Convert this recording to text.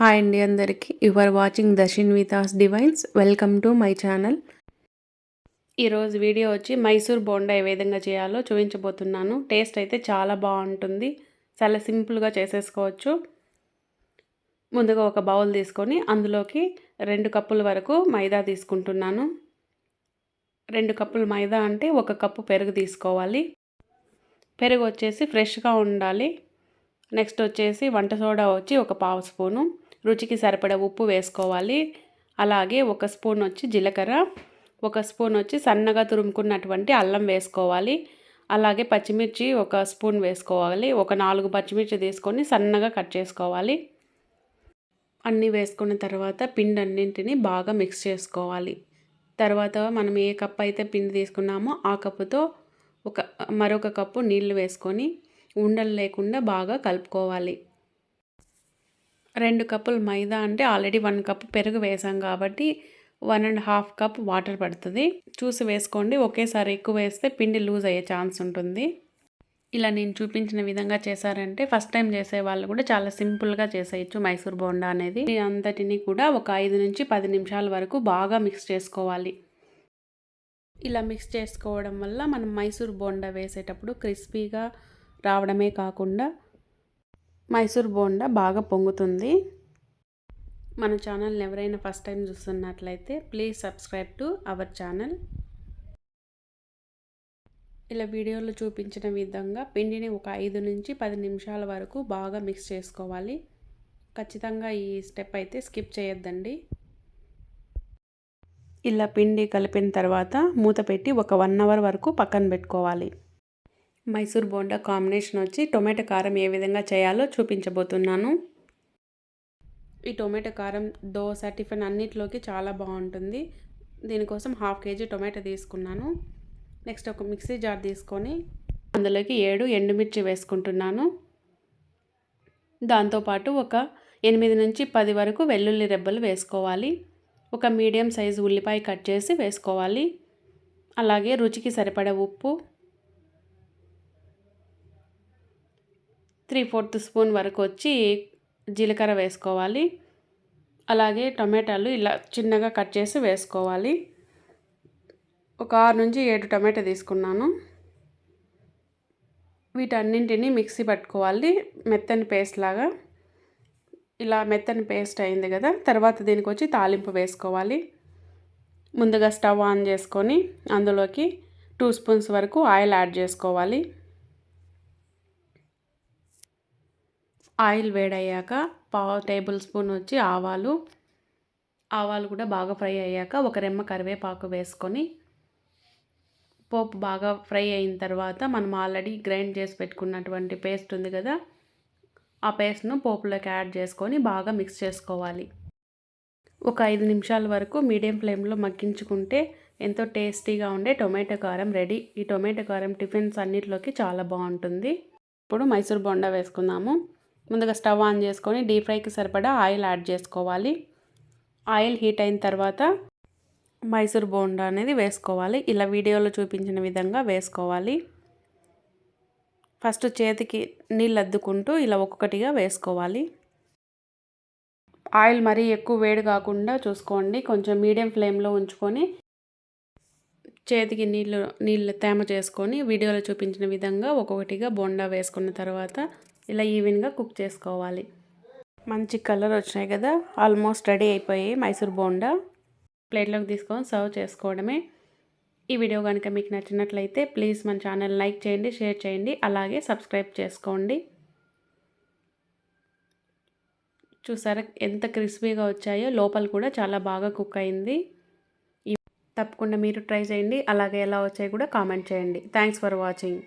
Hi అండి అందరికీ. You are watching దర్శిన్ వితాస్ divines welcome to my channel ఈరోజు వీడియో వచ్చి మైసూర్ బోండా ఏ విధంగా చేయాలో చూపించబోతున్నాను. టేస్ట్ అయితే చాలా బాగుంటుంది. చాలా సింపుల్గా చేసేసుకోవచ్చు. ముందుగా ఒక బౌల్ తీసుకొని అందులోకి రెండు కప్పుల వరకు మైదా తీసుకుంటున్నాను. రెండు కప్పులు మైదా అంటే ఒక కప్పు పెరుగు తీసుకోవాలి. పెరుగు వచ్చేసి ఫ్రెష్గా ఉండాలి. నెక్స్ట్ వచ్చేసి వంట సోడా వచ్చి ఒక పావు స్పూను. రుచికి సరిపడ ఉప్పు వేసుకోవాలి. అలాగే ఒక స్పూన్ వచ్చి జీలకర్ర ఒక స్పూన్ వచ్చి సన్నగా తురుముకున్నటువంటి అల్లం వేసుకోవాలి. అలాగే పచ్చిమిర్చి ఒక స్పూన్ వేసుకోవాలి. ఒక నాలుగు పచ్చిమిర్చి తీసుకొని సన్నగా కట్ చేసుకోవాలి. అన్నీ వేసుకున్న తర్వాత పిండి అన్నింటినీ బాగా మిక్స్ చేసుకోవాలి. తర్వాత మనం ఏ కప్ అయితే పిండి తీసుకున్నామో ఆ కప్పుతో ఒక మరొక కప్పు నీళ్ళు వేసుకొని ఉండలు లేకుండా బాగా కలుపుకోవాలి. రెండు కప్పులు మైదా అంటే ఆల్రెడీ వన్ కప్ పెరుగు వేసాం కాబట్టి one and half cup water పడుతుంది. చూసి వేసుకోండి. ఒకేసారి ఎక్కువ వేస్తే పిండి లూజ్ అయ్యే ఛాన్స్ ఉంటుంది. ఇలా నేను చూపించిన విధంగా చేశారంటే ఫస్ట్ టైం చేసే వాళ్ళు కూడా చాలా సింపుల్గా చేసేయచ్చు మైసూర్ బోండా అనేది. అంతటిని కూడా ఒక ఐదు నుంచి పది నిమిషాల వరకు బాగా మిక్స్ చేసుకోవాలి. ఇలా మిక్స్ చేసుకోవడం వల్ల మనం మైసూర్ బోండా వేసేటప్పుడు క్రిస్పీగా రావడమే కాకుండా మైసూర్ బోండా బాగా పొంగుతుంది. మన ఛానల్ని ఎవరైనా ఫస్ట్ టైం చూస్తున్నట్లయితే please subscribe to our channel. ఇలా వీడియోలో చూపించిన విధంగా పిండిని ఒక ఐదు నుంచి పది నిమిషాల వరకు బాగా మిక్స్ చేసుకోవాలి. ఖచ్చితంగా ఈ స్టెప్ అయితే స్కిప్ చేయొద్దండి. ఇలా పిండి కలిపిన తర్వాత మూత పెట్టి ఒక వన్ అవర్ వరకు పక్కన పెట్టుకోవాలి. మైసూర్ బోండా కాంబినేషన్ వచ్చి టొమాటో కారం ఏ విధంగా చేయాలో చూపించబోతున్నాను. ఈ టొమాటో కారం దోశ టిఫిన్ అన్నిటిలోకి చాలా బాగుంటుంది. దీనికోసం హాఫ్ కేజీ టొమాటో తీసుకున్నాను. నెక్స్ట్ ఒక మిక్సీ జార్ తీసుకొని అందులోకి ఏడు ఎండుమిర్చి వేసుకుంటున్నాను. దాంతోపాటు ఒక ఎనిమిది నుంచి పది వరకు వెల్లుల్లి రెబ్బలు వేసుకోవాలి. ఒక మీడియం సైజు ఉల్లిపాయ కట్ చేసి వేసుకోవాలి. అలాగే రుచికి సరిపడే ఉప్పు త్రీ ఫోర్త్ స్పూన్ వరకు వచ్చి జీలకర్ర వేసుకోవాలి. అలాగే టమాటాలు ఇలా చిన్నగా కట్ చేసి వేసుకోవాలి. ఒక ఆరు నుంచి ఏడు టమాటా తీసుకున్నాను. వీటన్నింటినీ మిక్సీ పట్టుకోవాలి. మెత్తని పేస్ట్ లాగా. ఇలా మెత్తని పేస్ట్ అయింది కదా. తర్వాత దీనికి వచ్చి తాలింపు వేసుకోవాలి. ముందుగా స్టవ్ ఆన్ చేసుకొని అందులోకి టూ స్పూన్స్ వరకు ఆయిల్ యాడ్ చేసుకోవాలి. ఆయిల్ వేడయ్యాక పావు టేబుల్ స్పూన్ వచ్చి ఆవాలు. ఆవాలు కూడా బాగా ఫ్రై అయ్యాక ఒక రెమ్మ కరివేపాకు వేసుకొని పోపు బాగా ఫ్రై అయిన తర్వాత మనం ఆల్రెడీ గ్రైండ్ చేసి పెట్టుకున్నటువంటి పేస్ట్ ఉంది కదా ఆ పేస్ట్ను పోపులోకి యాడ్ చేసుకొని బాగా మిక్స్ చేసుకోవాలి. ఒక ఐదు నిమిషాల వరకు మీడియం ఫ్లేమ్లో మగ్గించుకుంటే ఎంతో టేస్టీగా ఉండే టొమాటో కారం రెడీ. ఈ టొమాటో కారం టిఫిన్స్ అన్నిటిలోకి చాలా బాగుంటుంది. ఇప్పుడు మైసూర్ బొండా వేసుకుందాము. ముందుగా స్టవ్ ఆన్ చేసుకొని డీప్ ఫ్రైకి సరిపడా ఆయిల్ యాడ్ చేసుకోవాలి. ఆయిల్ హీట్ అయిన తర్వాత మైసూర్ బోండా అనేది వేసుకోవాలి. ఇలా వీడియోలో చూపించిన విధంగా వేసుకోవాలి. ఫస్ట్ చేతికి నీళ్ళు అద్దుకుంటూ ఇలా ఒక్కొక్కటిగా వేసుకోవాలి. ఆయిల్ మరీ ఎక్కువ వేడి కాకుండా చూసుకోండి. కొంచెం మీడియం ఫ్లేమ్లో ఉంచుకొని చేతికి నీళ్ళు నీళ్ళు తేమ చేసుకొని వీడియోలో చూపించిన విధంగా ఒక్కొక్కటిగా బోండా వేసుకున్న తర్వాత ఇలా ఈవెన్గా కుక్ చేసుకోవాలి. మంచి కలర్ వచ్చినాయి కదా ఆల్మోస్ట్ రెడీ అయిపోయి మైసూర్ బోండా ప్లేట్లోకి తీసుకొని సర్వ్ చేసుకోవడమే. ఈ వీడియో కనుక మీకు నచ్చినట్లయితే ప్లీజ్ మన ఛానల్ లైక్ చేయండి షేర్ చేయండి అలాగే సబ్స్క్రైబ్ చేసుకోండి. చూసారా ఎంత క్రిస్పీగా వచ్చాయో లోపల కూడా చాలా బాగా కుక్ అయింది. తప్పకుండా మీరు ట్రై చేయండి అలాగే ఎలా వచ్చాయో కూడా కామెంట్ చేయండి. Thanks for watching.